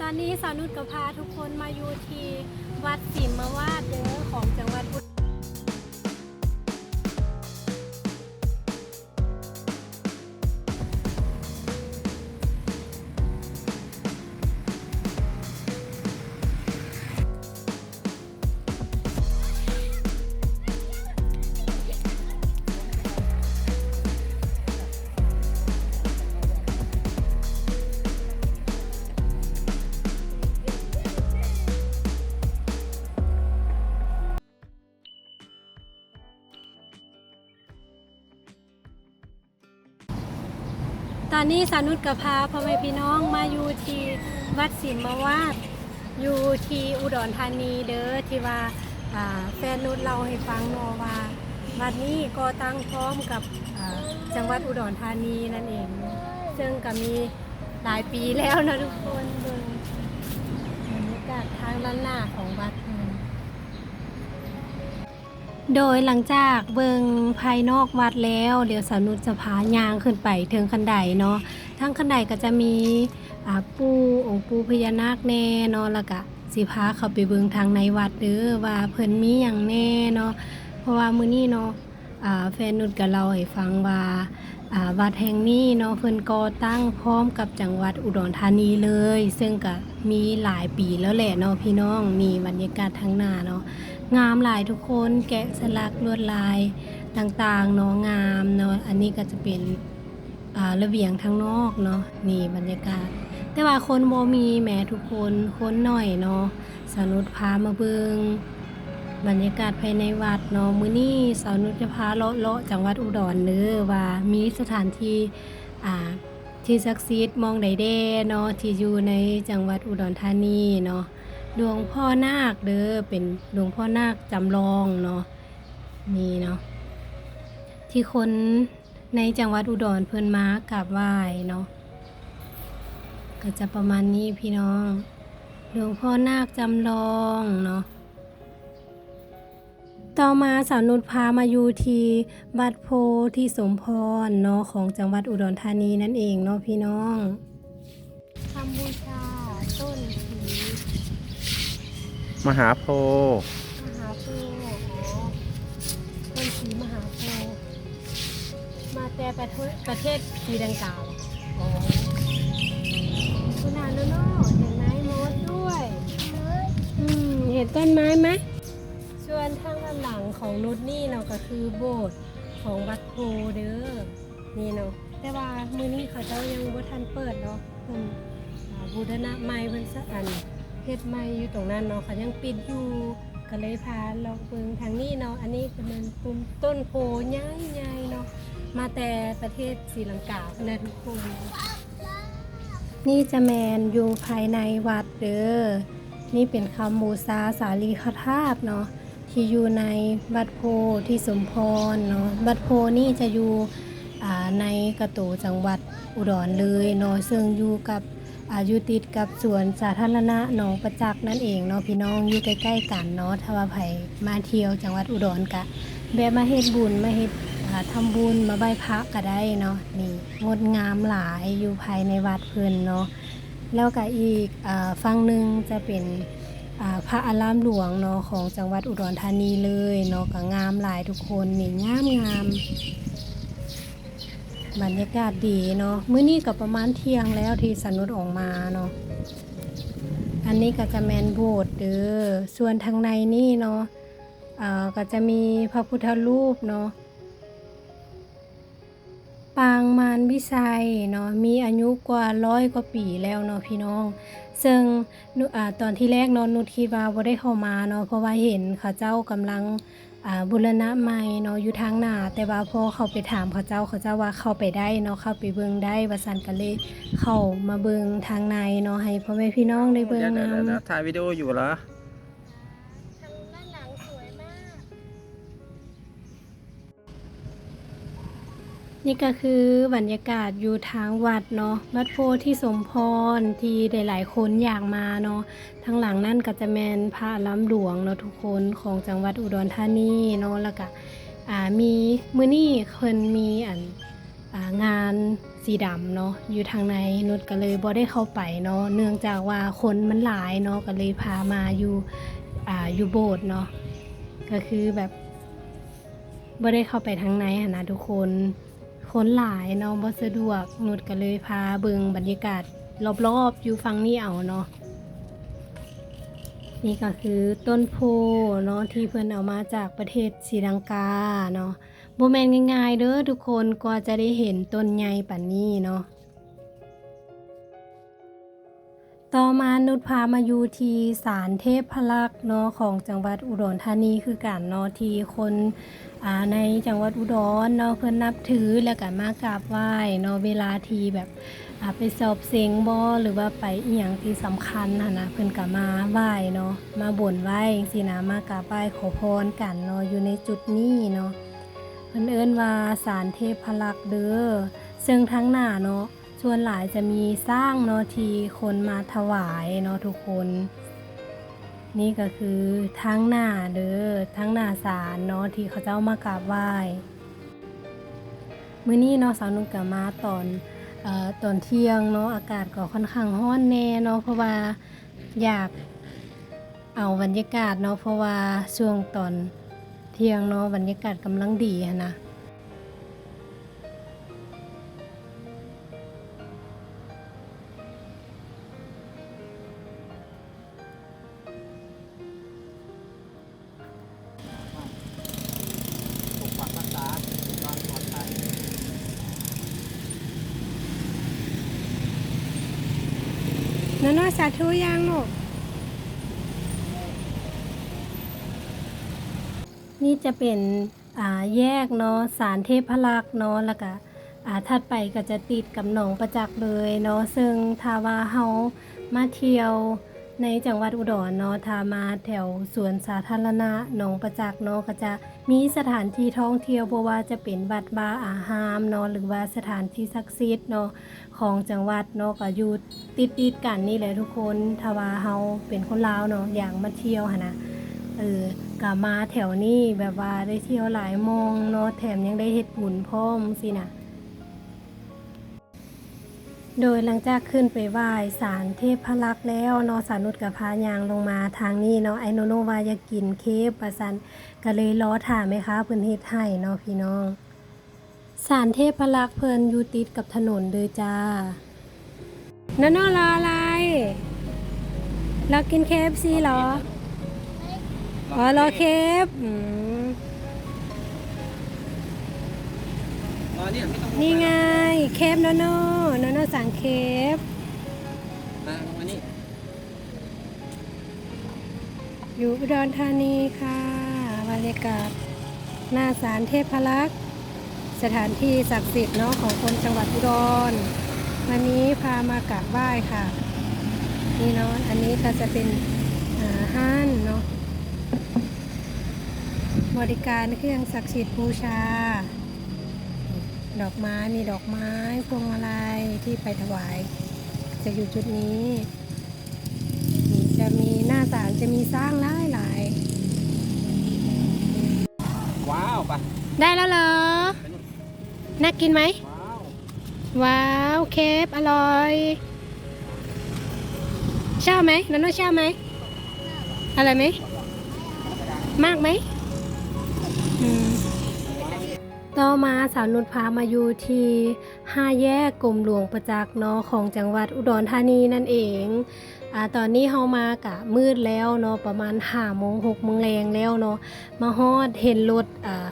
ตอนนี้สาวนุชกับพาทุกคนมาอยู่ที่วัดสิมมาวาดเด้อของจังหวัดอุด ตอนนี้สานุชกับพาพ่อแม่พี่น้องมาอยู่ที่วัดสิมมาวาดอยู่ที่อุดรธานีเด้อที่ว่าอ่าแฟนนุชเล่าให้ฟังเนาะว่าวัดนี้ก็ตั้งพร้อมกับอ่าจังหวัดอุดรธานีนั่นเอง ซึ่งก็มีหลายปีแล้วนะทุกคนเบิ่งบรรยากาศทางด้านหน้าของวัดเพิ่น โดยหลังจากเบิงภายนอกวัดแล้ว เดี๋ยวสาวนุชจะพายางขึ้นไปถึงคันไดเนาะทั้งคันไดก็จะมีอาปูองค์ปูพญานาคแน่เนาะแล้วก็สิพาเข้าไปเบิงทางในวัดเด้อว่าเพิ่นมีอย่างแน่เนาะเพราะว่ามื้อนี้เนาะ แฟนนุชก็เล่าให้ฟังว่าวัดแห่งนี้เนาะเพิ่นก่อตั้งพร้อมกับจังหวัดอุดรธานีเลย ซึ่งก็มีหลายปีแล้วแหละเนาะพี่น้องนี่บรรยากาศทางหน้าเนาะงามหลายทุกคนแกะสลักลวดลายต่างๆเนาะงามเนาะอันนี้ก็จะเป็นระเบียงทางนอกเนาะนี่บรรยากาศ แต่ว่าคนโบมีแหมทุกคนคนหน่อยเนาะสนุดพามาเบิง บรรยากาศภายในวัดเนาะมื้อนี้สาวนุชพาเลาะเลาะจังหวัดอุดรเด้อว่ามีสถานที่อ่าที่ศักดิ์สิทธิ์มองใดแด้เนาะที่อยู่ในจังหวัดอุดรธานีเนาะหลวงพ่อนาคเด้อเป็นหลวงพ่อนาคจำลองเนาะนี่เนาะที่คนในจังหวัดอุดรเพิ่นมากราบไหว้เนาะก็จะประมาณนี้พี่น้องหลวงพ่อนาคจำลองเนาะ ต่อมาสาวนุชพามาอยู่ที่วัดโพธิสมพรเนาะของจังหวัดอุดรธานีนั่นเองเนาะพี่น้องทำบูชาต้นสีมหาโพธิ์มหาโพธิ์อ๋อต้นสีมหาโพธิ์มาแต่ประเทศประเทศสีดังกล่าวอ๋อคุณอาโนโน่เห็นไหมมดด้วย อืมเห็นต้นไม้ไหม วนทางด้านหลังของนุชนี่เราก็คือโบสถ์ของวัดโพเด้อนี่เนาะแต่ว่ามื้อนี้เขาเจ้ายังบ่ทันเปิดเนาะเพิ่นบูรณะใหม่เพิ่นสะอันเฮ็ดใหม่อยู่ตรงนั้นเนาะเขายังปิดอยู่ก็เลยพาเราเบิ่งทางนี้เนาะอันนี้ก็เป็นต้นต้นโพใหญ่ๆเนาะมาแต่ประเทศศรีลังกาพุ่นนะทุกคนนี่จะแมนอยู่ภายในวัดเด้อนี่เป็นคำบูชาสาลีคธาตุเนาะ ที่อยู่ในวัดโพที่สมพรเนาะวัดโพนี่จะอยู่ในกระตูจังหวัดอุดรเลยเนาะซึ่งอยู่กับอายู่ติดกับสวนสาธารณะหนองประจักษ์นั่นเองเนาะพี่น้องอยู่ใกล้ๆกันเนาะถ้าว่าไผมาเที่ยวจังหวัดอุดรกะแวะมาเฮ็ดบุญมาเฮ็ดอ่าทำบุญมาไหว้พระก็ได้เนาะนี่งดงามหลายอยู่ภายในวัดเพิ่นเนาะแล้วก็อีกอาฝั่งหนึ่งจะเป็น พระอารามหลวงเนาะของจังหวัดอุดรธานีเลยเนาะก็งามหลายทุกคนนี่งามงามบรรยากาศดีเนาะมื้อนี้ก็ประมาณเที่ยงแล้วที่สนุดออกมาเนาะอันนี้ก็จะแมนโบสถ์เด้อส่วนทางในนี่เนาะก็จะมีพระพุทธรูปเนาะปางมารวิชัยเนาะมีอายุกว่าร้อยกว่าปีแล้วเนาะพี่น้อง ซึ่งอตอนที่แรกนอนนุชคิดว่าบ่ได้เข้ามาเนาะเพราะว่าเห็นเขาเจ้ากำลังบุรณะใหม่เนาะอยู่ทางหน้า แต่ว่าพอเขาไปถามเขาเจ้าเขาเจ้าว่าเข้าไปได้เนาะเข้าไปเบิ่งได้ว่าซั่นก็เลยเข้ามาเบิ่งทางในเนาะให้พ่อแม่พี่น้องได้เบิ่งนํเดี๋ยวเดี๋ยวถ่ายวิดีโออยู่เหรอ นี่ก็คือบรรยากาศอยู่ทางวัดเนาะวัดโพธิสมพรที่หลายๆคนอยากมาเนาะทางหลังนั่นก็จะแมนพระล้ำหลวงเนาะทุกคนของจังหวัดอุดรธานีเนาะแล้วก็อ่ามีมื้อนี้เพิ่นมีอันอ่างานสีดำเนาะอยู่ทางในนุชก็เลยบ่ได้เข้าไปเนาะเนื่องจากว่าคนมันหลายเนาะก็เลยพามาอยู่อ่าอยู่โบสถ์เนาะก็คือแบบบ่ได้เข้าไปทางในหั้นนะทุกคน คนหลายเนาะบ่สะดวกนุดก็เลยพาเบิงบรรยากาศรอบๆอยู่ฝั่งนี้เอาเนาะนี่ก็คือต้นโพเนาะที่เพิ่นเอามาจากประเทศศรีลังกาเนาะโบแมนง่ายๆเด้อทุกคนกว่าจะได้เห็นต้นใหญ่ป่านนี้เนาะ ต่อมานุชพามาอยู่ที่ศาลเทพพลักษ์เนาะของจังหวัดอุดรธานีคือกันเนาะที่คนอ่าในจังหวัดอุดรเนาะเพิ่นนับถือแล้วก็มากราบไหว้เนาะเวลาที่แบบอ่าไปสอบเสียงบ่หรือว่าไปอีหยังที่สำคัญหั่นะเพิ่อนก็มาไหว้เนาะมาบ่นไหว้จังซี่นะมากราบไหว้ขอพรกันเนาะอยู่ในจุดนี้เนาะเพิ่นเอิ้นว่าสารเทพพลักษ์เด้อซึ่งทั้งหน้าเนาะ ส่วนหลายจะมีสร้างเนาะทีคนมาถวายเนาะทุกคน นี่ก็คือทั้งหน้าเด้อทั้งหน้าศาลเนาะที่เขาเจ้ามากราบไหว้มื้อนี้เนาะสาวนุ่งกก็มาตอนเอ่อตอนเที่ยงเนาะอากาศก็ค่อนข้างร้อนแน่เนาะเพราะว่าอยากเอาบรรยากาศเนาะเพราะว่าช่วงตอนเที่ยงเนาะบรรยากาศกำลังดีหั้นนะ น้นสาธุยังลูก นี่จะเป็นอ่าแยกเนาะสารเทพพลักษ์เนาะแล้วก็อ่าถัดไปก็จะติดกับหนองประจักษ์เลยเนาะซึ่งถ้าว่าเฮามาเที่ยว ในจังหวัดอุดรเนาะถ้ามาแถวสวนสาธารณะหนองประจักษ์เนาะก็จะมีสถานที่ท่องเที่ยวบ่ว่าจะเป็นวัดบาอาหามเนาะหรือว่าสถานที่ศักดิ์สิทธิ์เนาะของจังหวัดเนาะก็อยู่ติดติดกันนี่แหละทุกคนถ้าว่าเฮาเป็นคนลาวเนาะอย่ากมาเที่ยวหนนะเออกะมาแถวนี้แบบว่าได้เที่ยวหลายโมงเนาะแถมยังได้เฮ็ดบุญพร้อมสินะ โดยหลังจากขึ้นไปไหว้ศาลเทพพลักษ์แล้วนาะสานุดกับพายางลงมาทางนี้เนาะไอโนโนวาอยากกินเคฟประสันก็เลยล้อถามไหมคะเพิ่นเฮ็ดให้เนาะพี่น้องสารเทพพลักษ์เพลินอยู่ติดกับถนนเลยจ้านั่นนรออะไรเรากินเคฟซีเหรออ๋อรอเคฟอืม เนี่ยไม่ต้องนี่ไงเคฟโนโน่โนโน่สั่งเคฟมาลงมานี่อยู่อุดรธานีค่ะบรรยากาศหน้าศาลเทพลักษ์สถานที่ศักดิ์สิทธิ์เนาะของคนจังหวัดอุดรวันนี้พามากราบไหว้ค่ะ นี่เนาะอันนี้ก็จะเป็นอาห้านเนาะบริการเครื่องศักดิ์สิทธิ์บูชา ดอกไม้มีดอกไม้พวงมาลัยที่ไปถวาย จะอยู่จุดนี้นี่จะมีหน้าศาลจะมีสร้างหลายหลายว้าวไปๆได้แล้วเหรอ น่ากินไหม ว้าวว้าวเคฟอร่อยชอบไหมนันโนชอบไหมอะไรไหม มากไหมอืม ต่อมาสาวนุชพามาอยู่ที่ห้าแยกกรมหลวงประจักษ์เนาะของจังหวัดอุดรธานีนั่นเองอ่าตอนนี้เฮามากะมืดแล้วเนาะประมาณห้าโมงหกโมงแรงแล้วเนาะมาฮอดเห็นรถอ่า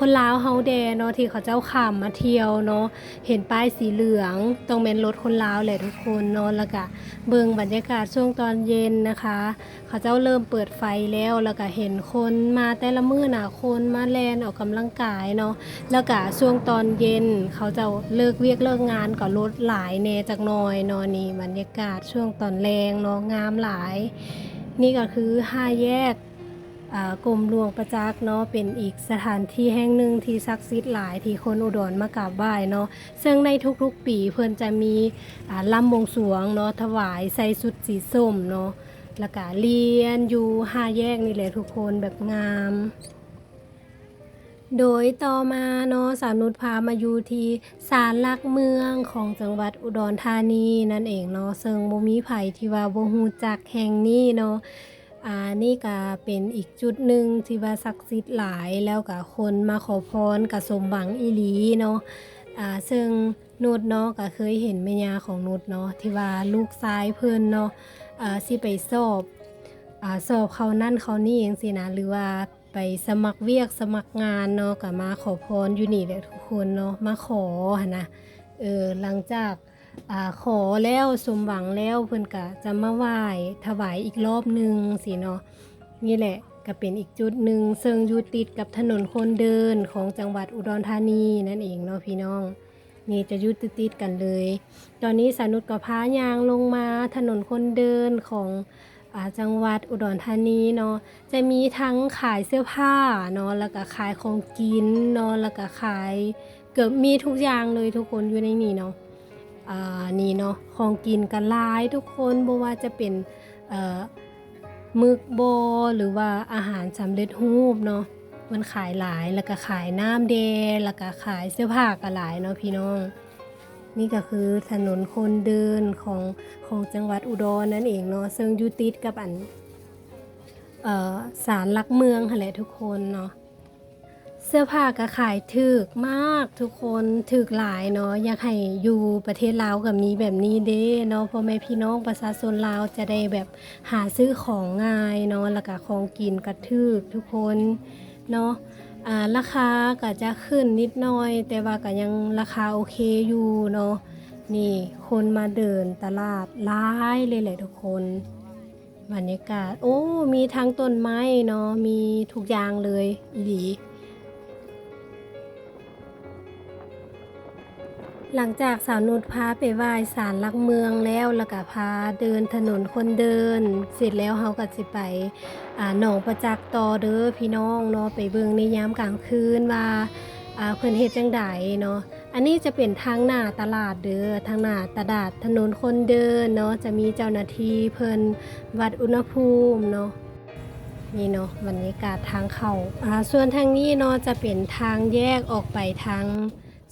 คนลาวเฮาแดเนาะที่เขาเจ้าขามมาเที่ยวเนาะเห็นป้ายสีเหลืองตรงเป็นรถคนลาวแหละทุกคนเนาะแล้วก็เบิ่งบรรยากาศช่วงตอนเย็นนะคะ เขาเจ้าเริ่มเปิดไฟแล้วแล้วก็เห็นคนมาแต่ละมื้อน่ะคนมาแลนออกกำลังกายเนาะแล้วก็ช่วงตอนเย็น เขาจะเลิกเวียกเลิกงานก็ลดหลายแน่จักหน่อยเนาะนี่บรรยากาศช่วงตอนแรงเนาะงามหลาย นี่ก็คือห้าแยก กรมหลวงประจักษ์เนาะเป็นอีกสถานที่แห่งหนึ่งที่ศักดิ์สิทธิ์หลายที่คนอุดรมากราบไหว้เนาะซึ่งในทุกๆปีเพื่อนจะมีอ่าลำบวงสรวงเนาะถวายใส่สุดสีส้มเนาะแล้วก็เรียนอยู่ห้าแยกนี่แหละทุกคนแบบงาม โดยต่อมาเนาะสาวนุชพามาอยู่ที่ศาลหลักเมืองของจังหวัดอุดรธานีนั่นเองเนาะซึ่งบ่มีไผที่ว่าบ่ฮู้จักแห่งนี้เนาะ อ่านี่ก็เป็นอีกจุดหนึ่งที่ว่าศักดิ์สิทธิ์หลายแล้วก็คนมาขอพรก็สมหวังอีหลีเนาะอ่าซึ่งนุชเนาะก็เคยเห็นแม่ยาของนุชเนาะที่ว่าลูกชายเพิ่นเนาะอ่าสิไปสอบอ่าสอบเขานั่นเขานี่จังซี่นะหรือว่าไปสมัครเวียกสมัครงานเนาะก็มาขอพรอยู่นี่แหละทุกคนเนาะมาขอหนนะเออหลังจาก ขอแล้วสมหวังแล้วเพิ่นก็จะมาไหว้ถวายอีกรอบหนึ่งสิเนาะนี่แหละก็เป็นอีกจุดหนึ่งซึ่งอยู่ติดกับถนนคนเดินของจังหวัดอุดรธานีนั่นเองเนาะพี่น้อง นี่จะยุติติดกันเลย ตอนนี้สานุชก็พายางลงมาถนนคนเดินของอจังหวัดอุดรธานีเนาะจะมีทั้งขายเสื้อผ้าเนาะแล้วก็ขายของกินเนาะแล้วก็ขายเกือบมีทุกอย่างเลยทุกคนอยู่ในนี่เนาะ อ่านี่เนาะของกินกันหลายทุกคนบ่ว่าจะเป็นเอ่อมึกโบหรือว่าอาหารสำเร็จรูปเนาะมันขายหลายแล้วก็ขายน้ำแดแล้วก็ขายเสื้อผ้าก็หลายเนาะพี่น้อง นี่ก็คือถนนคนเดินของของจังหวัดอุดรนั่นเองเนาะซึ่งอยู่ติดกับอันศาลหลักเมืองหั่นแหละทุกคนเนาะ เสื้อผ้าก็ขายถึกมากทุกคนถึกหลายเนาะอยากให้อยู่ประเทศลาวกับมีแบบนี้เด้เนาะพ่อแม่พี่น้องประชาชนลาวจะได้แบบหาซื้อของง่ายเนาะแล้วก็ของกินก็ถึกทุกคนเนาะอ่าราคาก็จะขึ้นนิดหน่อย แต่ว่าก็ยังราคาโอเคอยู่เนาะนี่คนมาเดินตลาดหลายเลยแหละทุกคนบรรยากาศ โอ้ มีทั้งต้นไม้เนาะมีทุกอย่างเลยหลี หลังจากสาวนุชพาไปไหว้ศาลหลักเมืองแล้วแล้วก็พาเดินถนนคนเดิน เสร็จแล้วเฮาก็สิไปอ่าหนองประจักษ์ต่อเด้อพี่น้องเนาะไปเบิ่งในยามกลางคืนว่าอ่าเพิ่นเฮ็ดจังไดเนาะอันนี้จะเป็นทางหน้าตลาดเด้อทางหน้าตลาดถนนคนเดินเนาะจะมีเจ้าหน้าที่เพิ่นวัดอุณหภูมิเนาะนี่เนาะบรรยากาศทางเข้าอ่าส่วนทางนี้เนาะจะเป็นทางแยกออกไปทาง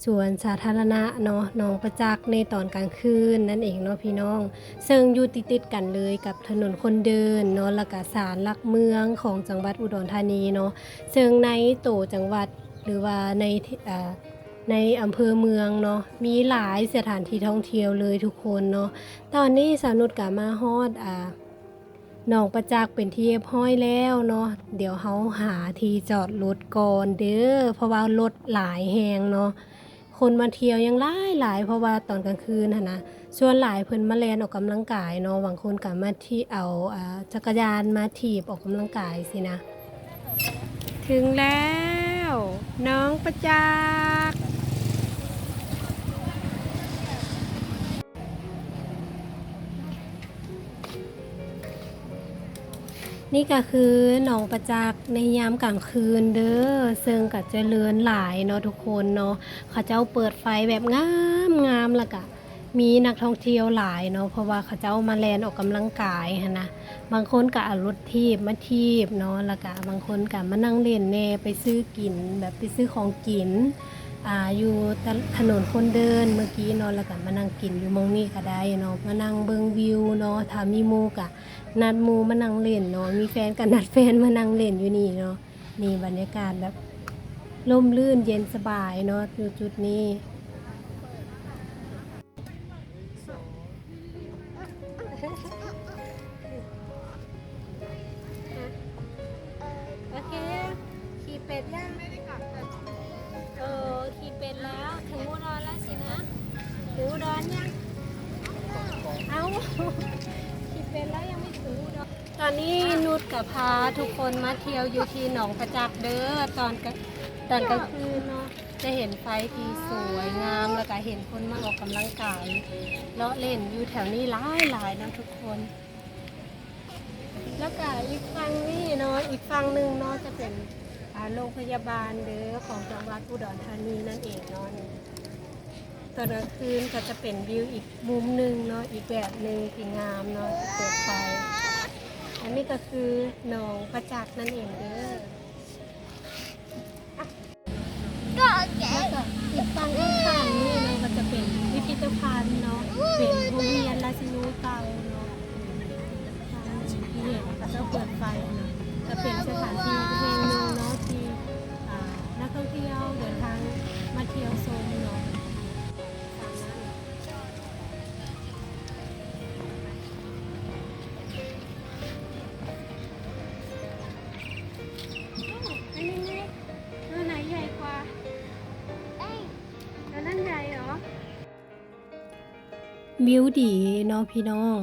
สวนสาธารณะเนาะหนองประจักษ์ในตอนกลางคืนนั่นเองเนาะพี่น้อง ซึ่งอยู่ติดๆกันเลยกับถนนคนเดินเนาะแล้วก็ศาลหลักเมืองของจังหวัดอุดรธานีเนาะซึ่งในโตจังหวัดหรือว่าในในอำเภอเมืองเนาะมีหลายสถานที่ท่องเที่ยวเลยทุกคนเนาะตอนนี้สาวนุชกับมาฮอดอ่าหนองประจักษ์เป็นที่เรียบร้อยแล้วเนาะเดี๋ยวเขาหาที่จอดรถก่อนเด้อเพราะว่ารถหลายแหงเนาะ คนมาเที่ยวยังหลายหลายเพราะว่าตอนกลางคืนหนะส่วนหลายเพิ่นมาแลนออกกำลังกายเนาะบางคนก็มาที่เอาอ่าจักรยานมาถีบออกกำลังกายสินะ ถึงแล้ว น้องประจักษ์ นี่ก็คือหนองประจักษ์ในยามกลางคืนเด้อซึ่งก็เจะเลือนหลายเนาะทุกคนเนาะเขาเจ้าเปิดไฟแบบงามงามล้วก็มีนักท่องเที่ยวหลายเนาะเพราะว่าเขาเจ้ามาแลนออกกำลังกายหั้นะบางคนก็เอารถทีบมาทีบเนาะล้วก็บางคนก็มานั่งเล่นแน่ไปซื้อกินแบบไปซื้อของกิน อ่าอยู่ถนนคนเดินเมื่อกี้เนาะแล้วก็มานั่งกินอยู่มองนี้ก็ได้เนาะมานั่งเบิ่งวิวเนาะถ้ามีหมู่กะนัดหมูมานั่งเล่นเนาะมีแฟนกับนัดแฟนมานั่งเล่นอยู่นี่เนาะนี่บรรยากาศแบบร่มรื่นเย็นสบายเนาะอยู่จุดนี้ ถึงอุดรยัง เอาขี่เป็นแล้วยังไม่ถึงอุดตอนนี้นุชกับพาทุกคนมาเที่ยวอยู่ที่หนองประจักษ์เด้อตอนกลางตอนกลางคืนเนาะจะเห็นไฟที่สวยงามแล้วก็เห็นคนมาออกกำลังกายเลาะเล่นอยู่แถวนี้หลายหลายๆนะทุกคน แล้วก็อีกฝั่งนี้เนาะอีกฝั่งหนึ่งเนาะจะเป็นโรงพยาบาลเด้อของจังหวัดอุดรธานีนั่นเองเนาะ ตอนกลางคืนก็จะเป็นวิวอีกมุมหนึ่งเนาะอีกแบบหนึ่งที่งามเนาะเปิดไฟอันนี้ก็คือหนองประจักษ์นั่นเองเด้อก็แล้วก็อีกฝั่งข้างๆนี่เนาะก็จะเป็นพิพิธภัณฑ์เนาะเป็นโรงเรียนราชินูตาเนาะที่เห็นก็จะเปิดไฟเนาะจะเป็นสถานที่แห่งหนึ่งเนาะที่นักท่องเที่ยวเดินทางมาเที่ยวชมเนาะ บิวดีเนาะพี่น้อง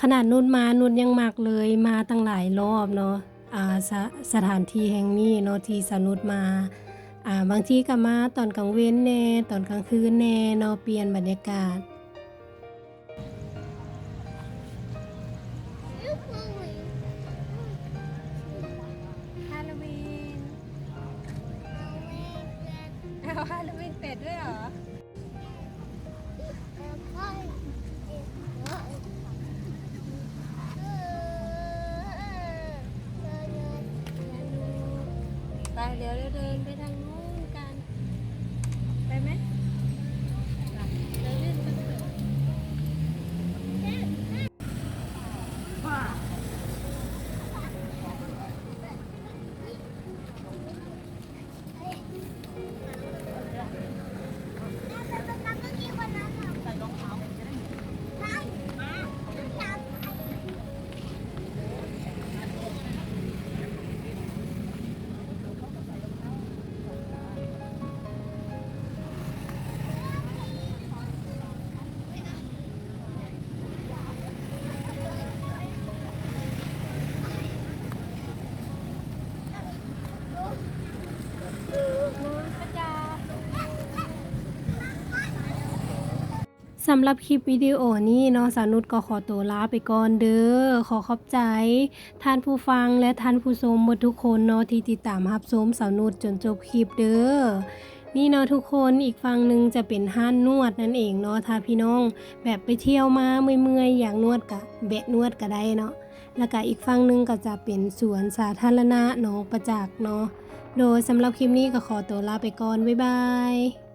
ขนาดนุ่นมานุ่นยังมักเลยมาตั้งหลายรอบเนาะอ่าสสถานที่แห่งนี้เนาะที่สนุดมาอ่าบางทีก็มาตอนกลางเว้นแน่ตอนกลางคืนแน่เนาะเปลี่ยนบรรยากาศฮาโลวีนเอาฮาโลวีนเป็ดด้วยเหรอ สำหรับคลิปวิดีโอนี้เนาะสาวนุชก็ขอตัวลาไปก่อนเด้อขอขอบใจท่านผู้ฟังและท่านผู้ชมหมดทุกคนเนาะที่ติดตามรับชมสาวนุชจนจบคลิปเด้อนี่เนาะทุกคนอีกฝั่งหนึ่งจะเป็นห้านนวดนั่นเองเนาะถ้าพี่น้องแบบไปเที่ยวมาเมื่อยๆอย่างนวดกะแบะนวดก็ได้เนาะแล้วก็อีกฝั่งหนึ่งก็จะเป็นสวนสาธารณะหนองประจักษ์เนาะโดยสำหรับคลิปนี้ก็ขอตัวลาไปก่อนบ๊ายบาย